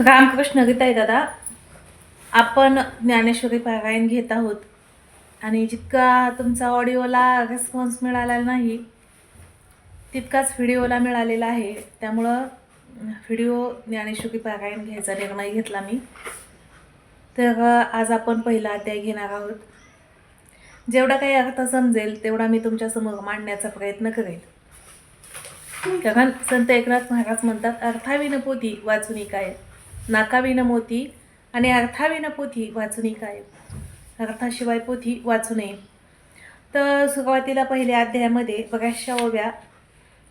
रामकृष्ण गीताई दादा आपण ज्ञानेश्वरी पारायण घेत आहोत आणि जितका तुमचा ऑडिओला रिस्पॉन्स मिळाला नाही तितकाच व्हिडिओला मिळालेला आहे. त्यामुळं व्हिडिओ ज्ञानेश्वरी पारायण घ्यायचा निर्णय घेतला मी. तर आज आपण पहिला अध्याय घेणार आहोत. जेवढा काही अर्थ समजेल तेवढा मी तुमच्यासमोर मांडण्याचा प्रयत्न करेल कारण संत एकनाथ महाराज म्हणतात अर्थाविन वाचून एक काय? नाकाविन मोती आणि अर्थाविन पोथी वाचूनही काय अर्थाशिवाय पोथी वाचू नये. तर सुरुवातीला पहिल्या अध्यायामध्ये बऱ्याचशा ओव्या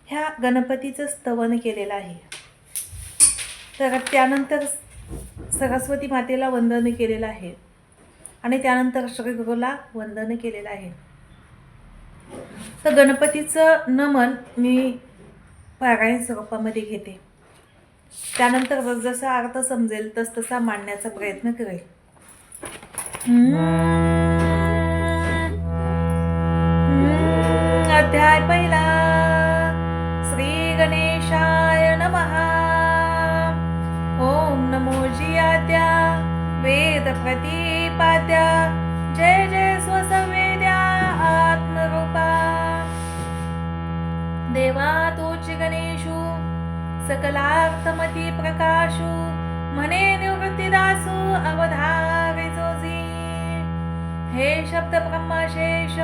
ह्या गणपतीचं स्तवन केलेलं आहे. तर त्यानंतर सरस्वती मातेला वंदन केलेलं आहे आणि त्यानंतर श्रीगुरूला वंदन केलेलं आहे. तर गणपतीचं नमन मी पारायण स्वरूपामध्ये घेते. त्यानंतर जसजसा अर्थ समजेल तसतसा मांडण्याचा प्रयत्न करेल. अध्याय पहिला. श्री गणेशाय नमहा ओम नमो जियाद्या. वेद प्रतिपाद्या. जय जय स्वसंवेद्या. आत्मरूपा. देवा तोची गणेश. सकलार्थमती प्रकाशू म्हणे निवृत्तीदासू अवधारे जोजी हे शब्द ब्रह्मशेष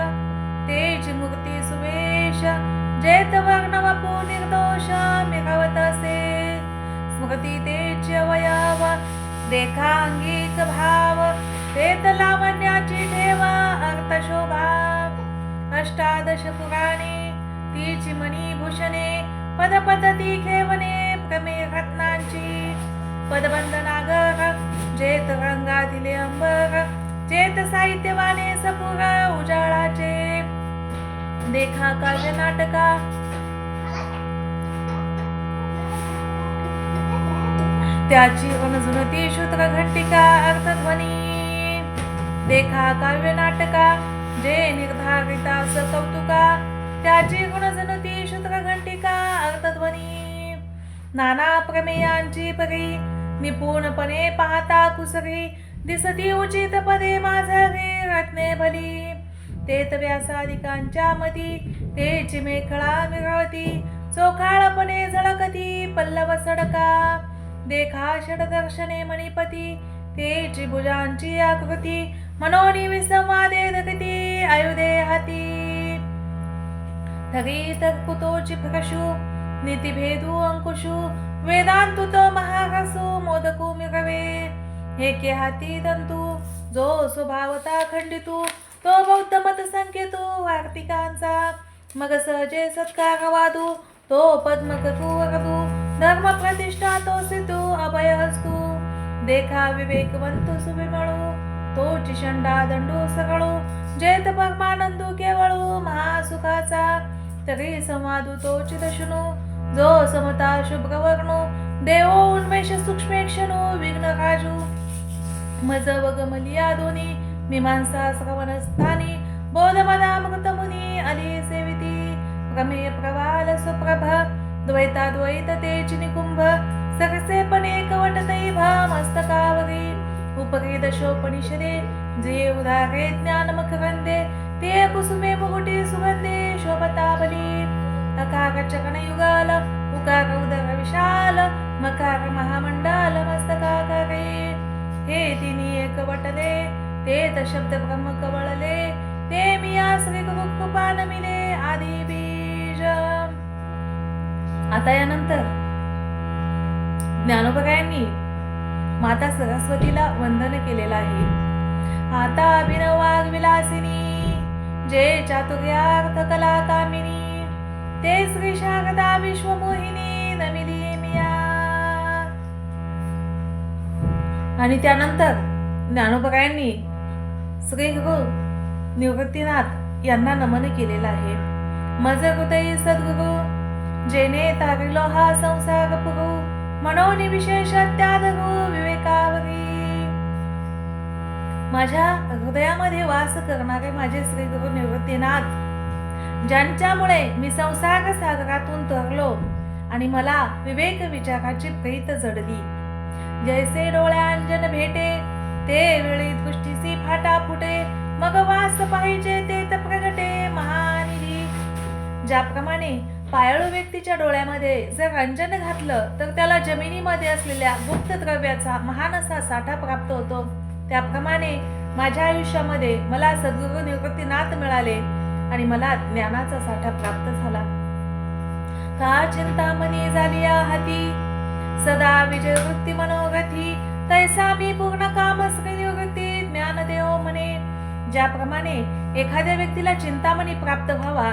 तेज मूर्ती सुवेश जेत वर्ण वपू निर्दोष मिळवत असे स्मृती तेज अवयव देखा भाव तेत लावण्याची ठेवा अर्थशोभा अष्टादश पुराणे तीची मणी भूषणे पद पद्धती खेवणे प्रमे रत्नांची पदबंधनाग जेत रंगा दिले अंबर जेत साहित्यवाने सपुर उजाळाचे। देखा काव्य नाटका त्याची रणजुनती शूत्र घंटिका अर्थध्वनी। देखा काव्य नाटका जे निर्धारिता कौतुका त्याची गुणजन नाना प्रमेयांची परी निपुणपणे पाहता कुसरी. दिसती उचित पदे माझे रत्ने भली. तेत व्यासादिकांच्या मती. तेची मेखळा मिळवती चोखाळपणे झळकती पल्लव सडका. देखा षडदर्शने मणिपती. तेची भुजांची आकृती. मनोनी विसंवादे दगती आयुधे हाती. थगीत कुतोची प्रकशु. नीतिभेदू अंकुशु वेदांतु तो महारसु मोदकु हे के हाती दंतू जो स्वभावता खंडितू तो बौद्ध मत संकेतू वार्तिकांचा. मग सहजे सत्कार वादू तो पद्मकटू वरदू धर्म प्रतिष्ठा तो सितू अभय हस्तू. देखा विवेकवंतु सुविमळू तो चिषंडा दंडू सगळू. जेत परमानंदू केवळू महासुखाचा. तरी संवादू तो चिदशुनू जो समता शुभ्रवर्णू देवो उन्मेष सूक्ष्मेक्षणू विघ्न काजू। मज वगमलिया दोन्ही मीमांसा श्रवणस्थानी बोधमदामृत मुनी अली सेविती प्रमेय प्रवाल सुप्रभ द्वैताद्वैत तेज निकुंभ सकसे पण एकवट दैभ मस्तकावरी उपरी दशोपनिषदे जे उदारे ज्ञान ते कुसुमे मुकुटी सुगंधे शोभतावली अकार चकन युगाल उकार उदर विशाल मकार महामंडाल मस्तकाकारे हे तिन्ही एक वटले ते शब्द ब्रह्म कवळले ते मी श्री कृपान मिले आदी बीज. आता यानंतर ज्ञानोबरायांनी माता सरस्वतीला वंदन केलेलं आहे. आता अभिनव वाघ विलासिनी जे चातुर्यार्थ कलाकार आणि त्यानंतर ज्ञानोबरायांनी श्री गुरु निवृत्तीनाथ यांना नमन केलेलं आहे. मज हृदयी सद्गुरु जेने तारिलो हा संसार पुरु मनोनी विशेष त्यादगु विवेकावरी माझ्या हृदयामध्ये वास करणारे माझे श्री गुरु निवृत्तीनाथ ज्यांच्यामुळे मी संसार सागरातून तरलो आणि मला विवेक विचाराची प्रीत जडली. जैसे डोळ्यांजन भेटे ते वेळी दृष्टीसी फाटा फुटे. मग वास पाहिजे ते प्रगटे महानिधी. ज्याप्रमाणे पायाळू व्यक्तीच्या डोळ्यामध्ये जर रंजन घातलं तर त्याला जमिनीमध्ये असलेल्या गुप्त द्रव्याचा महान असा साठा प्राप्त होतो. त्याप्रमाणे माझ्या आयुष्यामध्ये मला सद्गुरु निवृत्तीनाथ मिळाले आणि मला ज्ञानाचा साठा प्राप्त झाला. का चिंतामणी झाली हाती? सदा विजय वृत्ती मनोगती तैसा मी पूर्ण काम निवृत्ती ज्ञानदेव म्हणे ज्याप्रमाणे एखाद्या व्यक्तीला चिंतामणी प्राप्त व्हावा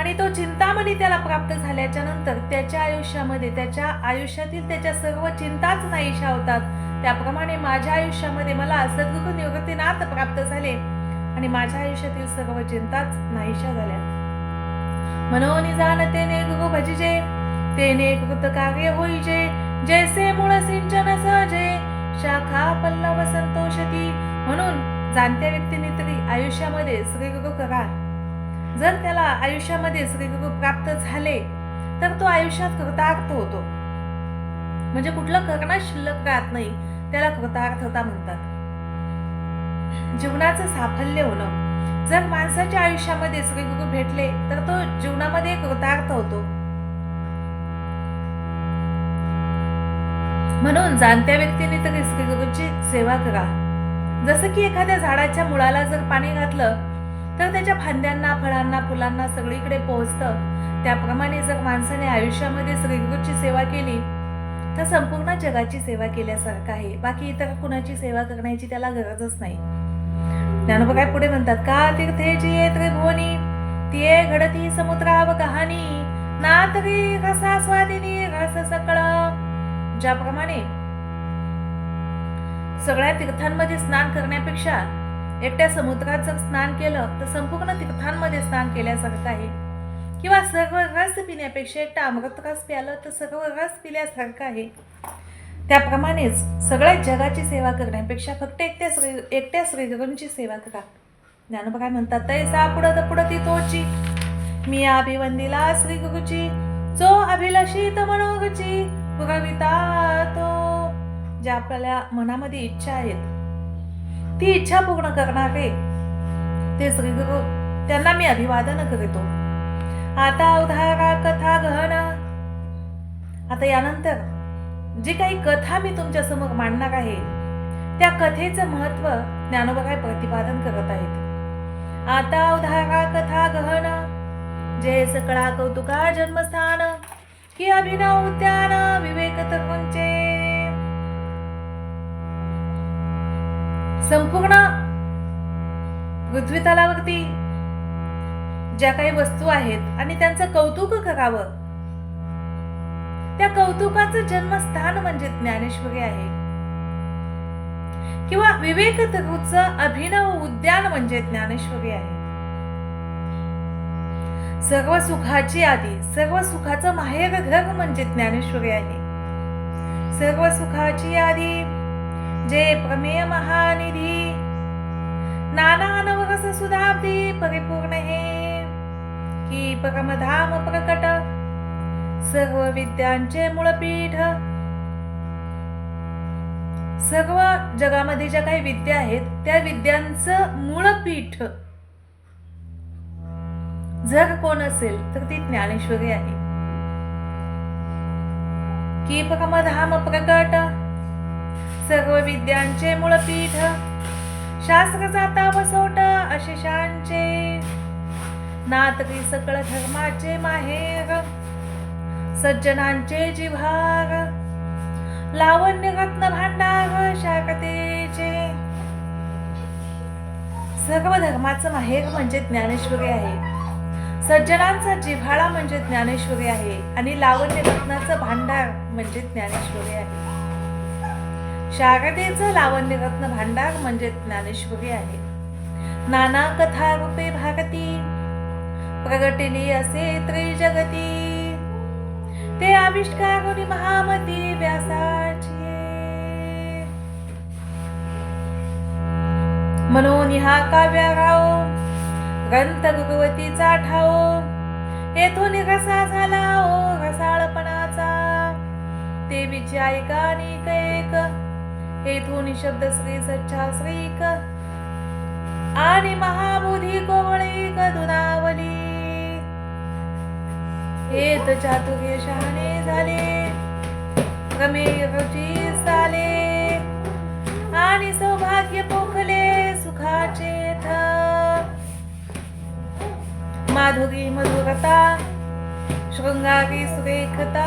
आणि तो चिंतामणी त्याला प्राप्त झाल्याच्यानंतर त्याच्या आयुष्यामध्ये त्याच्या आयुष्यातील त्याच्या सर्व चिंताच नाहीशा होतात. त्याप्रमाणे माझ्या आयुष्यामध्ये मला सद्गुरु निवृत्तीनाथ प्राप्त झाले आणि माझ्या आयुष्यातील सर्व चिंताच नाहीशा झाल्या. मनोनी जाणतेने गुरु भजिजे। तेने कृत कार्य होईजे जैसे मूळ सिंचन सहजे शाखा पल्लव संतोषती. म्हणून जाणत्या व्यक्तीने तरी आयुष्यामध्ये श्रीगुरु करा जर त्याला आयुष्यामध्ये श्रीगुरु प्राप्त झाले तर तो आयुष्यात कृतार्थ होतो. म्हणजे कुठलं करणं शिल्लक राहत नाही त्याला कृतार्थता म्हणतात. जीवनाचं साफल्य होणं. जर माणसाच्या आयुष्यामध्ये श्रीगुरु भेटले तर तो जीवनामध्ये कृतार्थ होतो. म्हणून जाणत्या व्यक्तीने तरी श्रीगुरूची सेवा करा. जसं की एखाद्या झाडाच्या मुळाला जर पाणी घातलं तर त्याच्या फांद्यांना फळांना फुलांना सगळीकडे पोहोचतं. त्याप्रमाणे जर माणसाने आयुष्यामध्ये श्रीगुरूची सेवा केली तर संपूर्ण जगाची सेवा केल्यासारखं आहे. बाकी इतर कुणाची सेवा करण्याची त्याला गरजच नाही. ज्ञानोबा काय पुढे म्हणतात का तीर्थे जिये त्रिभुवनी तिये घडती समुद्राव कहाणी ना तरी रसा स्वादिनी रस सकळ ज्याप्रमाणे सगळ्या तीर्थांमध्ये स्नान करण्यापेक्षा एकट्या समुद्रात जर स्नान केलं तर संपूर्ण तीर्थांमध्ये स्नान केल्यासारखं आहे. किंवा सर्व रस पिण्यापेक्षा एकटा अमृत रस प्यालं तर सर्व रस पिल्यासारखं आहे. त्याप्रमाणेच सगळ्या जगाची सेवा करण्यापेक्षा फक्त एकट्या श्री एकट्या श्रीगुरूंची सेवा करा. ज्ञानोबा काय म्हणतात तैसा पुढं ती तोची. मी अभिवंदिला श्रीगुरुची जो अभिलाषित मनोगची पुरविता तो ज्या आपल्या मनामध्ये इच्छा आहेत. ती इच्छा पूर्ण करणारे ते श्रीगुरु त्यांना मी अभिवादन करीतो. आता उधारा कथा गहना. आता यानंतर जी काही कथा मी तुमच्यासमोर मांडणार आहे त्या कथेचं महत्त्व ज्ञानोबा काय प्रतिपादन करत आहेत. आता उधारा कथा गहन. जय सकळा कौतुका जन्मस्थान. की अभिनव उद्यान विवेक तरुणचे संपूर्ण पृथ्वी तलावरती ज्या काही वस्तू आहेत आणि त्यांचं कौतुक करावं. त्या कौतुकाचं जन्मस्थान म्हणजे ज्ञानेश्वरी आहे. किंवा विवेक तरुचं अभिनव उद्यान म्हणजे ज्ञानेश्वरी आहे. सर्व सुखाची आधी सर्व सुखाचं माहेर घर म्हणजे ज्ञानेश्वरी आहे. सर्व सुखाची आधी जे प्रमेय महानिधी नाना नवरस सुधाब्दी परिपूर्ण हे की परमधाम प्रकट सर्व विद्यांचे मूळपीठ. सर्व जगामध्ये ज्या काही विद्या आहेत त्या विद्यांचं मूळपीठ जर कोण असेल तर ती ज्ञानेश्वरी आहे. की परमधाम प्रकट सर्व विद्यांचे मूळपीठ शास्त्र जाता बसवट अशिषांचे नातकी सकळ धर्माचे माहेर सज्जनांचे जिव्हार लावण्य रत्न भांडार शाकतेचे. सर्व धर्माचं माहेर म्हणजे ज्ञानेश्वरी आहे. सज्जनांचा जिव्हाळा म्हणजे ज्ञानेश्वरी आहे आणि लावण्य रत्नाचं भांडार म्हणजे ज्ञानेश्वरी आहे. शारदेचं लावण्य रत्न भांडार म्हणजे ज्ञानेश्वरी आहे. नाना कथा रूपे भारती प्रगटिली असे त्रिजगती. ते आविष्कारुनी महामती व्यासाची. म्हणून हा काव्याराव ग्रंथ भगवतीचा ठाओ येथून घसा झाला ओ घसाळपणाचा. देवीची ऐका अनेक एक येथून शब्द श्री सच्चा श्रीक आणि महाबोधी कोवळी दुनावली हेत चातुर्य शहाणे झाले. गमे रुची साले. आणि सौभाग्य पोखले सुखाचे था माधुरी मधुरता शृंगारी सुरेखता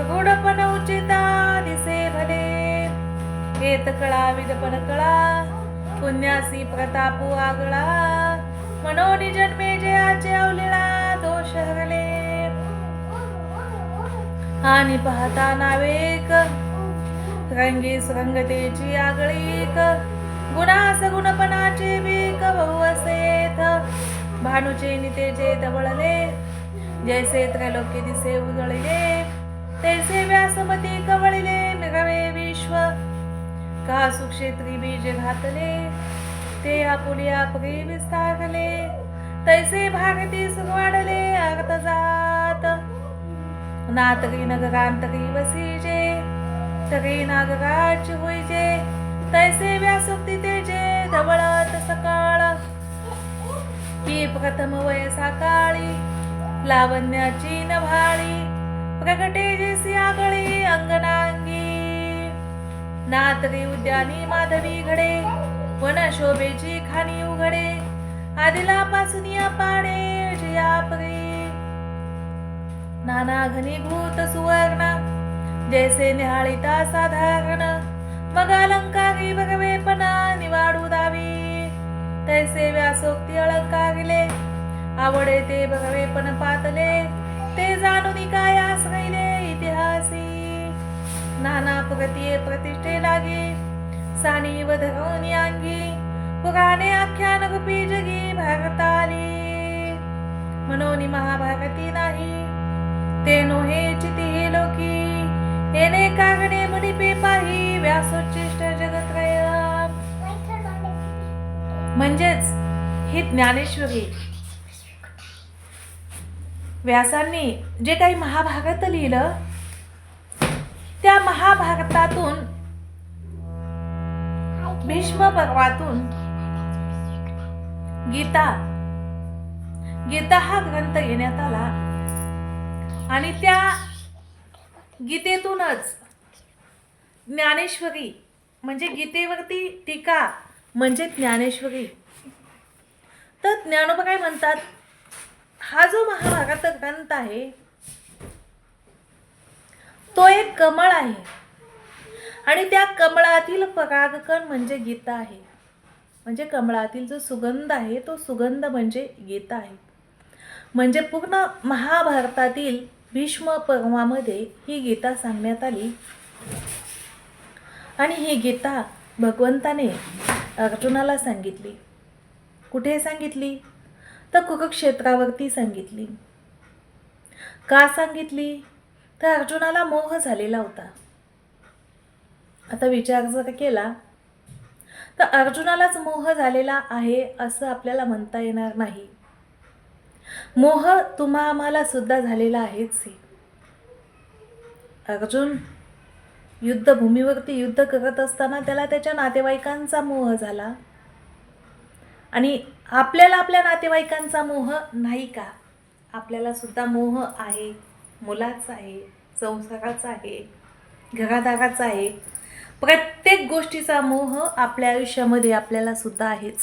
गोडपण उचिता दिसे भले. येत कळा विदपण कळा पुण्यासी प्रतापू आगळा. मनोनी जन्मे जयाचे अवलिळा दोष हरले. आणि पाहता नावेक रंगी सुरंगतेची आगळीक. गुणास गुणपणाचे वेक बहुअसेथ भानुचे नितेचे दबळले जैसे त्रैलोक्य दिसे उजळले तैसे व्यासमती कवळले मिरवे विश्व का सुक्षेत्री बीज घातले ते आपुली प्रे विस्तारले तैसे भारती सुगवाडले अर्थ जात नातरी नगरांतरी वसीजे तरी नागराज होईजे तैसे व्यासुक्ती तेजे धवळत सकाळ की प्रथम वयसा काळी लावण्याची नभाळी प्रगटे जेसी आगळी अंगनांगी नातरी उद्यानी माधवी घडे वन शोभेची खाणी उघडे आदिलापासून या पाडे जयापरी नाना घनीभूत सुवर्ण जैसे निहाळिता साधारण मग अलंकारी भगवेपणा निवाडू दावी. तैसे व्यासोक्ती अलंकारिले आवडे ते भगवेपण पातले। ते जाणून काय आश्रयले इतिहासी। नाना प्रगतीये प्रतिष्ठे लागे। सानी व धरून अंगी पुराणे आख्यान गुपी जगी भारताली। मनोनी महाभारती नाही। ते नोहे चिती लोकी। येणे कागणे मुनिपे पाही व्यासोच्चिष्ट म्हणजेच ही ज्ञानेश्वरी व्यासांनी जे काही महाभारत लिहिलं त्या महाभारतातून भीष्म पर्वातून गीता गीता हा ग्रंथ घेण्यात आला. आणि त्या गीतेतूनच ज्ञानेश्वरी म्हणजे गीतेवरती टीका म्हणजे ज्ञानेश्वरी. तर ज्ञानोबा काय म्हणतात? हा जो महाभारत ग्रंथ आहे तो एक कमळ आहे. आणि त्या कमळातील परागकण म्हणजे गीता आहे. म्हणजे कमळातील जो सुगंध आहे तो सुगंध म्हणजे गीता आहे. म्हणजे पूर्ण महाभारतातील भीष्म पर्वामध्ये ही गीता सांगण्यात आली. आणि ही गीता भगवंताने अर्जुनाला सांगितली. कुठे सांगितली? तर कुरुक्षेत्रावरती सांगितली. का सांगितली? तर अर्जुनाला मोह झालेला होता. आता विचार जर केला तर अर्जुनालाच मोह झालेला आहे असं आपल्याला म्हणता येणार नाही. मोह तुम्हा आम्हाला सुद्धा झालेला आहेच. अर्जुन युद्धभूमीवरती युद्ध करत असताना त्याला त्याच्या नातेवाईकांचा मोह झाला. आणि आपल्याला आपल्या नातेवाईकांचा मोह नाही का? आपल्याला सुद्धा मोह आहे. मुलाचा आहे संसाराचा आहे घरादाराचा आहे. प्रत्येक गोष्टीचा मोह आपल्या आयुष्यामध्ये आपल्याला सुद्धा आहेच.